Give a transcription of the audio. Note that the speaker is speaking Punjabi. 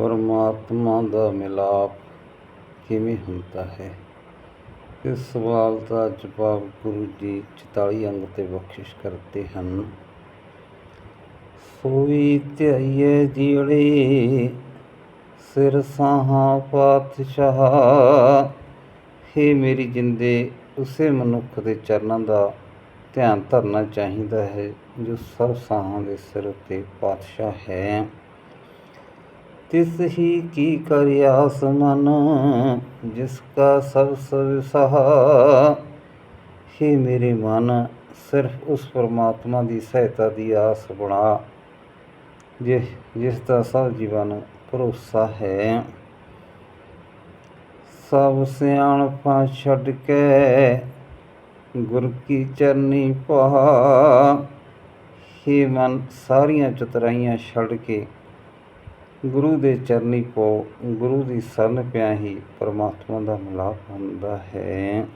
ਪਰਮਾਤਮਾ ਦਾ ਮਿਲਾਪ ਕਿਵੇਂ ਹੁੰਦਾ ਹੈ? ਇਸ ਸਵਾਲ ਦਾ ਜਵਾਬ ਗੁਰੂ ਜੀ 44 ਅੰਗ ਤੇ ਬਖਸ਼ਿਸ਼ ਕਰਦੇ ਹਨ। ਸੋਈ ਧਿਆਈਏ ਜੀੜੇ ਸਿਰ ਸਾਹਾਂ ਪਾਤਸ਼ਾਹ, ਹੇ ਮੇਰੀ ਜਿੰਦੇ, ਉਸੇ ਮਨੁੱਖ ਦੇ ਚਰਨਾਂ ਦਾ ਧਿਆਨ ਧਰਨਾ ਚਾਹੀਦਾ ਹੈ ਜੋ ਸਭ ਸਾਹਾਂ ਦੇ ਸਿਰ ਉੱਤੇ ਪਾਤਸ਼ਾਹ ਹੈ। ਤਿਸ ਹੀ ਕੀ ਕਰਿਆਸ ਮਨ, ਜਿਸ ਕਾ ਸਭ ਸਭ ਸਹਾ। ਹੀ ਮੇਰੇ ਮਨ, ਸਿਰਫ ਉਸ ਪਰਮਾਤਮਾ ਦੀ ਸਹਾਇਤਾ ਦੀ ਆਸ ਬਣਾ ਜਿਸ ਜਿਸ ਦਾ ਸਭ ਜੀਵਾਂ ਨੂੰ ਭਰੋਸਾ ਹੈ। ਸਭ ਸਿਆਣਪਾਂ ਛੱਡ ਕੇ ਗੁਰ ਕੀ ਚਰਨੀ ਪਾ। ਹੀ ਮਨ, ਸਾਰੀਆਂ ਚਤਰਾਈਆਂ ਛੱਡ ਕੇ ਗੁਰੂ ਦੇ ਚਰਨੀ ਪੋ ਗੁਰੂ ਦੀ ਸ਼ਰਨ ਪਿਆ ਹੀ ਪਰਮਾਤਮਾ ਦਾ ਮਿਲਾਪ ਹੁੰਦਾ ਹੈ।